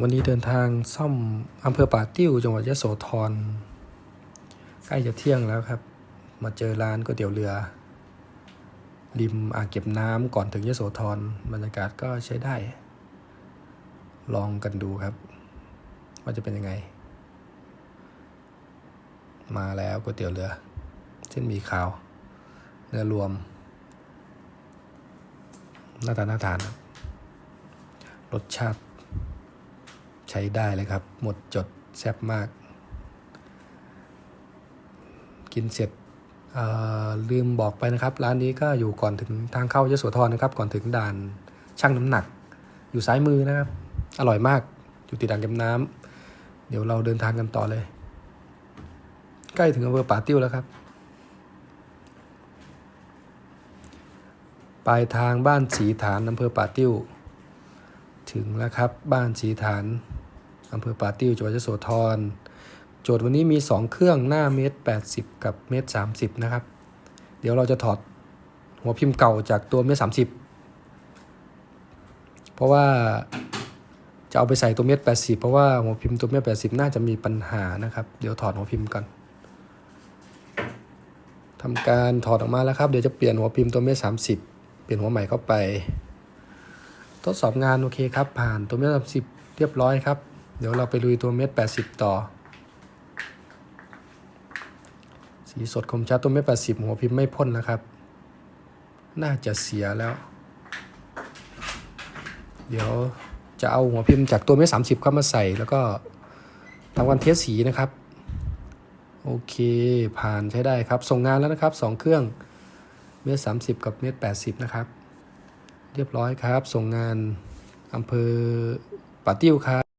วันนี้เดินทางซ่อมอำเภอป่าติ้วจังหวัดยะโสธรใกล้จะเที่ยงแล้วครับ มาเจอร้านก๋วยเตี๋ยวเรือ ริมอ่างเก็บน้ำก่อนถึงยะโสธรบรรยากาศก็ใช้ได้ ลองกันดูครับ ว่าจะเป็นยังไง มาแล้วก๋วยเตี๋ยวเรือ เส้นมีขาว เนื้อรวม หน้าตาหน่าทานรสชาติ ช้ได้เลยครับ หมดจดแซ่บมาก กินเสร็จลืมบอกไปนะครับ ร้านนี้ก็อยู่ก่อนถึงทางเข้ายโสธรนะครับ ก่อนถึงด่านช่างน้ำหนัก อยู่ซ้ายมือนะครับ อร่อยมาก อยู่ติดด่านเก็บน้ำเดี๋ยวเราเดินทางกันต่อเลย ใกล้ถึงอำเภอป่าติ้วแล้วครับปลายทางบ้านสีฐานอำเภอป่าติ้ว ถึงแล้วครับบ้านสีฐาน อำเภอป่าติ้วจังหวัดยโสธร โจทย์วันนี้มี 2 เครื่องหน้าเมตร 80 กับเมตร 30 นะครับ เดี๋ยวเราจะถอดหัวพิมพ์เก่าจากตัวเมตร 30 เพราะว่าจะเอาไปใส่ตัวเมตร 80 เพราะว่าหัวพิมพ์ตัวเมตร 80 น่าจะมีปัญหานะครับ เดี๋ยวถอดหัวพิมพ์ก่อนทำการถอดออกมาแล้วครับ เดี๋ยวจะเปลี่ยนหัวพิมพ์ตัวเมตร30เปลี่ยนหัวใหม่เข้าไป ทดสอบงานโอเคครับ ผ่านตัวเมตรสิบเรียบร้อยครับ เดี๋ยวเราไปลุยตัวเมตรแปดสิบต่อ สีสดคมชัดตัวเมตรแปดสิบหัวพิมพ์ไม่พ่นนะครับ น่าจะเสียแล้ว เดี๋ยวจะเอาหัวพิมพ์จากตัวเมตรสามสิบเข้ามาใส่แล้วก็ทำการเทสสีนะครับ โอเคผ่านใช้ได้ครับ ส่งงานแล้วนะครับสองเครื่องเมตรสามสิบกับเมตรแปดสิบนะครับ เรียบร้อยครับ ส่งงานอำเภอป่าติ้วครับ